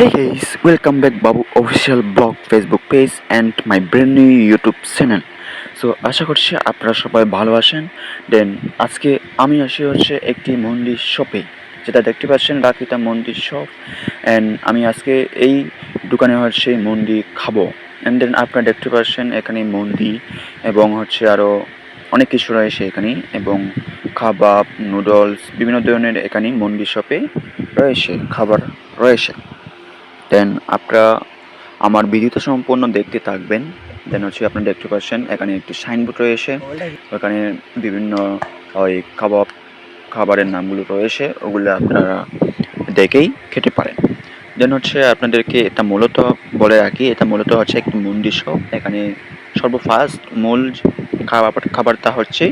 Hey guys, welcome back Babu official blog Facebook page and my brand new YouTube channel. So আশা করছি আপনারা সবাই ভালো আছেন। দেন আজকে আমি আসি হচ্ছে একটি মন্দির শপে যেটা দেখতে পাচ্ছেন রাকিতা মন্দির শপ অ্যান্ড আমি আজকে এই দোকানে হচ্ছে মন্দি খাব। অ্যান্ড দেন আপনারা দেখতে পাচ্ছেন এখানে মন্দি এবং হচ্ছে আরও অনেক কিছু রয়েছে এখানে এবং খাবার নুডলস বিভিন্ন ধরনের এখানে মন্দির শপে রয়েছে খাবার রয়েছে। দেন আপনারা আমার ভিডিওটা সম্পূর্ণ দেখতে থাকবেন। দেন হচ্ছে আপনারা দেখতে পাচ্ছেন, এখানে একটি সাইনবোর্ড রয়েছে। ওখানে বিভিন্ন, ওই কাবাব খাবারের নামগুলো রয়েছে। ওগুলো আপনারা দেখেই খেতে পারেন। দেন হচ্ছে আপনাদেরকে এটা মূলত বলে রাখি, এটা মূলত হচ্ছে একটি মন্দির শপ এখানে সর্বফার্স্ট মূল খাবার, খাবারটা হচ্ছে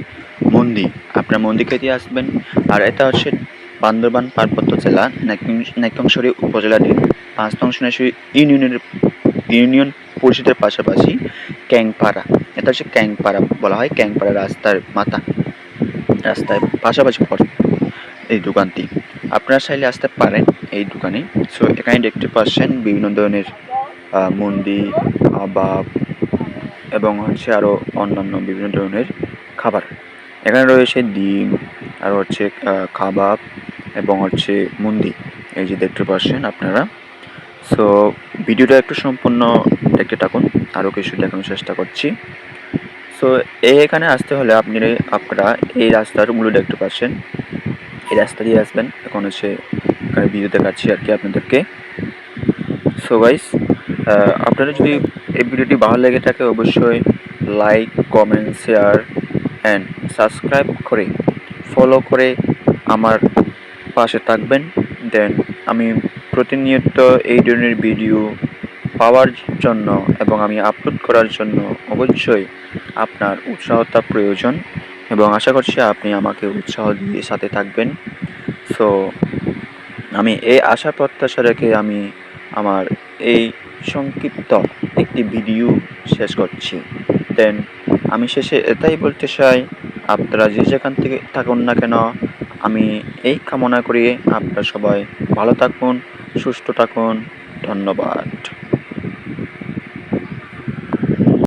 মন্দি আপনার মন্দি খেতে আসবেন। আর এটা হচ্ছে বান্দরবান পার্বত্য জেলা নাইকংসরি উপজেলাটির পাঁচ নং ইউনিয়নের ইউনিয়ন পরিষদের পাশাপাশি ক্যাংপাড়া। এটা হচ্ছে ক্যাংপাড়া বলা হয়, ক্যাংপাড়া রাস্তার মাথা। রাস্তায় পাশাপাশি এই দোকানটি। আপনারা চাইলে আসতে পারেন এই দোকানে। সো এখানে দেখতে পাচ্ছেন বিভিন্ন ধরনের মন্দি কাবাব এবং হচ্ছে আরও অন্যান্য বিভিন্ন ধরনের খাবার। এখানে রয়েছে ডিম, আর হচ্ছে কাবাব এবং হচ্ছে মন্দি এই যে দেখতে পাচ্ছেন আপনারা। সো ভিডিওটা একটু সম্পূর্ণ দেখতে থাকুন। আরও কিছু দেখানোর চেষ্টা করছি। সো এখানে আসতে হলে আপনি আপনারা এই রাস্তাগুলো দেখতে পাচ্ছেন। এই রাস্তা দিয়ে আসবেন। এখন হচ্ছে এখানে ভিডিও দেখাচ্ছি আর কি আপনাদেরকে। সো গাইস আপনারা যদি এই ভিডিওটি ভালো লেগে থাকে, অবশ্যই like comment share and subscribe করে ফলো করে আমার পাশে থাকবেন। দেন আমি প্রতিনিয়ত এই ধরনের ভিডিও পাওয়ার জন্য এবং আমি আপলোড করার জন্য অবশ্যই আপনার উৎসাহতা প্রয়োজন এবং আশা করছি আপনি আমাকে উৎসাহ দিয়ে সাথে থাকবেন। সো আমি এই আশা প্রত্যাশা রেখে আমি আমার এই সংক্ষিপ্ত একটি ভিডিও শেষ করছি। দেন আমি শেষে এটাই বলতে চাই, আপনারা যে যেখান থেকে থাকুন না কেন আমি এই কামনা করি আপনারা সবাই ভালো থাকুন সুস্থ থাকুন ধন্যবাদ।